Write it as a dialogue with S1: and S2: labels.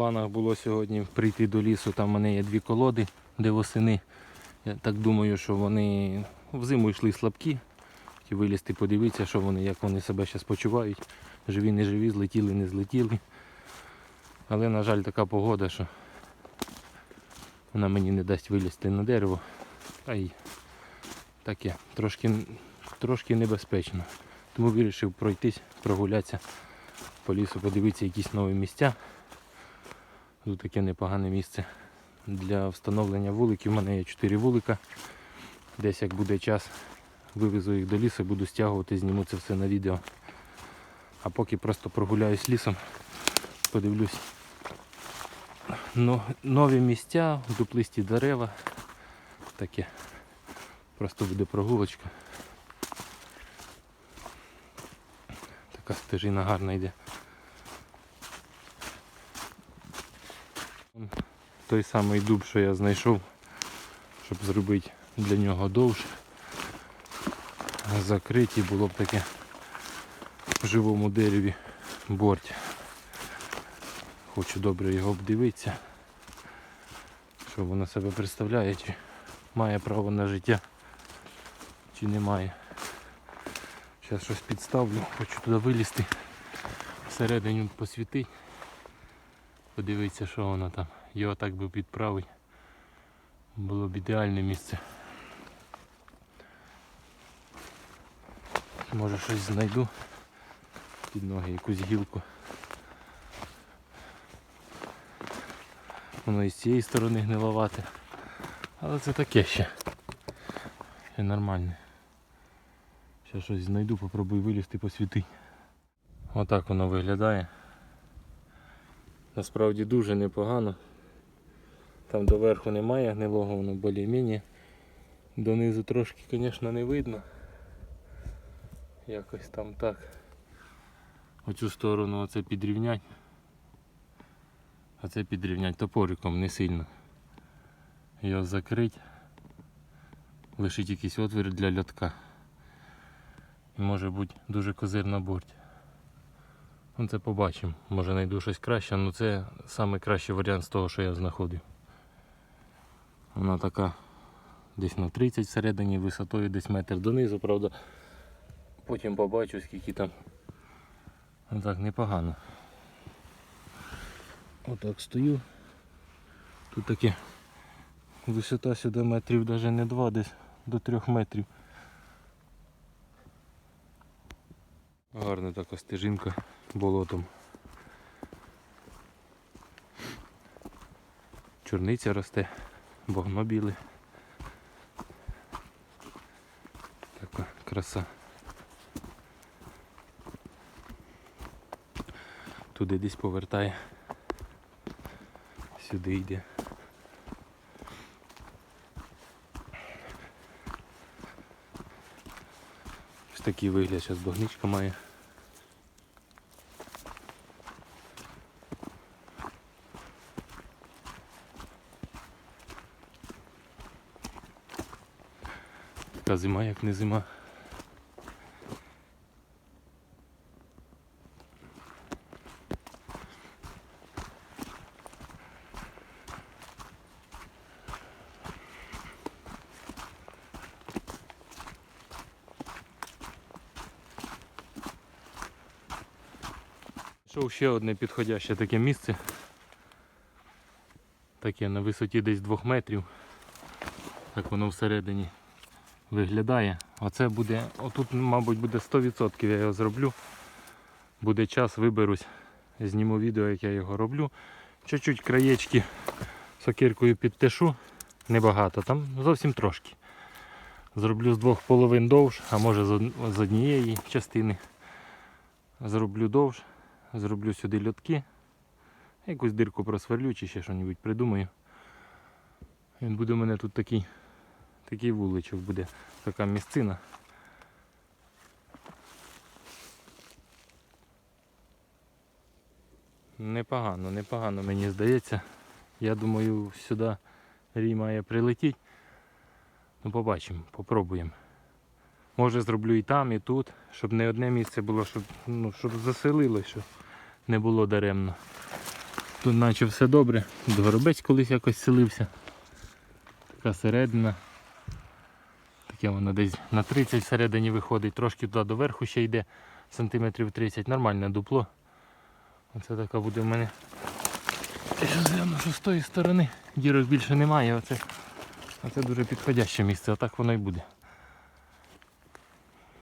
S1: планах було сьогодні прийти до лісу. Там в мене є дві колоди, де восени. Я так думаю, що вони взиму йшли слабкі. Хотів вилізти, подивитися, що вони, як вони себе зараз почувають. Живі, не живі, злетіли, не злетіли. Але, на жаль, така погода, що вона мені не дасть вилізти на дерево. А й таке, трошки, трошки небезпечно. Тому вирішив пройтись, прогулятися по лісу, подивитися якісь нові місця. Тут таке непогане місце для встановлення вуликів. У мене є 4 вулика. Десь як буде час, вивезу їх до лісу, буду стягувати, зніму це все на відео. А поки просто прогуляюсь лісом, подивлюсь нові місця, дуплисті дерева. Таке. Просто буде прогулочка. Така стежина гарна йде. Той самий дуб, що я знайшов, щоб зробити для нього довше. Закриті було б таке в живому дереві борть. Хочу добре його обдивитися, що воно себе представляє, чи має право на життя, чи не має. Зараз щось підставлю, хочу туди вилізти, всередині посвітити, подивитися, що воно там. Його так би підправити. Було б ідеальне місце. Може щось знайду під ноги, якусь гілку. Воно і з цієї сторони гниловате. Але це таке ще. Ще нормальне. Ще щось знайду, попробую вилізти посвіти. Отак воно виглядає. Насправді дуже непогано. Там доверху немає гнилого, воно більш-менш. Донизу трошки, звісно, не видно. Якось там так. Оцю сторону оце підрівнять. А це підрівнять топориком не сильно. Його закрить. Лишить якийсь отвір для льотка. І може бути дуже козир на борті. Ну це побачимо. Може знайду щось краще, але це найкращий варіант з того, що я знаходив. Вона така десь на 30 всередині, висотою десь метр донизу, правда. Потім побачу скільки там. Ну так непогано. Отак стою. Тут таке висота сюди метрів навіть не два, десь до трьох метрів. Гарна така стежинка болотом. Чорниця росте, багно біле. Така краса. Туди десь повертає. Сюди йде. Ось такий вигляд зараз багничка має. Така зима, як не зима. Йшов ще одне підходяще таке місце. Таке на висоті десь 2 метрів. Так воно всередині виглядає. Оце буде, отут, мабуть, буде 100% я його зроблю. Буде час, виберусь, зніму відео, як я його роблю. Чуть-чуть краєчки сокиркою підтешу. Небагато, там зовсім трошки. Зроблю з двох половин довж, а може з однієї частини. Зроблю довж. Зроблю сюди льотки. Якусь дирку просверлю чи ще щось придумаю. Він буде у мене тут такий, такий вуличок буде, така місцина. Непогано, непогано мені здається. Я думаю, сюди рій має прилетіти. Ну побачимо, попробуємо. Може зроблю і там, і тут, щоб не одне місце було, щоб, ну, щоб заселилось, щоб не було даремно. Тут наче все добре. Горобець колись якось селився. Така середина. Таке воно десь на 30 всередині виходить, трошки туди доверху ще йде, сантиметрів 30, нормальне дупло. Оце така буде в мене. Я що з тої сторони дірок більше немає. Оце, оце дуже підходяще місце, отак воно і буде.